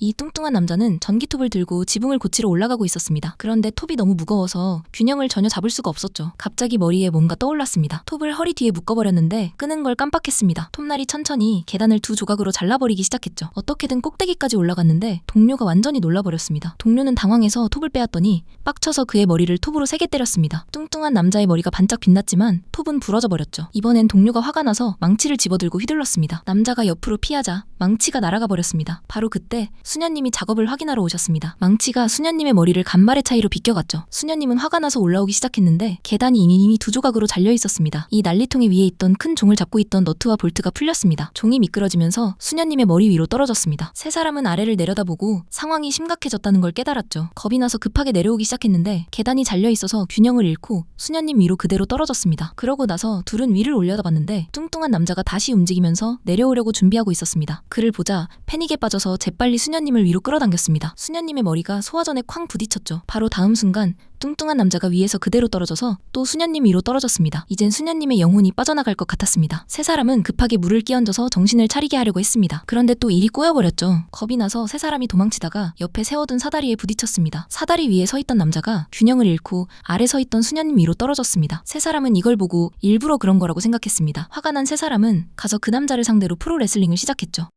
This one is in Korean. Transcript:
이 뚱뚱한 남자는 전기톱을 들고 지붕을 고치러 올라가고 있었습니다. 그런데 톱이 너무 무거워서 균형을 전혀 잡을 수가 없었죠. 갑자기 머리에 뭔가 떠올랐습니다. 톱을 허리 뒤에 묶어버렸는데 끄는 걸 깜빡했습니다. 톱날이 천천히 계단을 두 조각으로 잘라버리기 시작했죠. 어떻게든 꼭대기까지 올라갔는데 동료가 완전히 놀라버렸습니다. 동료는 당황해서 톱을 빼앗더니 빡쳐서 그의 머리를 톱으로 세게 때렸습니다. 뚱뚱한 남자의 머리가 반짝 빛났지만 톱은 부러져 버렸죠. 이번엔 동료가 화가 나서 망치를 집어들고 휘둘렀습니다. 남자가 옆으로 피하자 망치가 날아가 버렸습니다. 바로 그때 수녀님이 작업을 확인하러 오셨습니다. 망치가 수녀님의 머리를 간발의 차이로 비껴갔죠. 수녀님은 화가 나서 올라오기 시작했는데 계단이 이미 두 조각으로 잘려 있었습니다. 이 난리통에 위에 있던 큰 종을 잡고 있던 너트와 볼트가 풀렸습니다. 종이 미끄러지면서 수녀님의 머리 위로 떨어졌습니다. 세 사람은 아래를 내려다보고 상황이 심각해졌다는 걸 깨달았죠. 겁이 나서 급하게 내려오기 시작했는데 계단이 잘려 있어서 균형을 잃고 수녀님 위로 그대로 떨어졌습니다. 그러고 나서 둘은 위를 올려다봤는데 뚱뚱한 남자가 다시 움직이면서 내려오려고 준비하고 있었습니다. 그를 보자 패닉에 빠져서 재빨리 수녀님을 위로 끌어당겼습니다. 수녀님의 머리가 소화전에 쾅 부딪혔죠. 바로 다음 순간 뚱뚱한 남자가 위에서 그대로 떨어져서 또 수녀님 위로 떨어졌습니다. 이젠 수녀님의 영혼이 빠져나갈 것 같았습니다. 세 사람은 급하게 물을 끼얹어서 정신을 차리게 하려고 했습니다. 그런데 또 일이 꼬여버렸죠. 겁이 나서 세 사람이 도망치다가 옆에 세워둔 사다리에 부딪혔습니다. 사다리 위에 서 있던 남자가 균형을 잃고 아래 서 있던 수녀님 위로 떨어졌습니다. 세 사람은 이걸 보고 일부러 그런 거라고 생각했습니다. 화가 난 세 사람은 가서 그 남자를 상대로 프로레슬링을 시작했죠.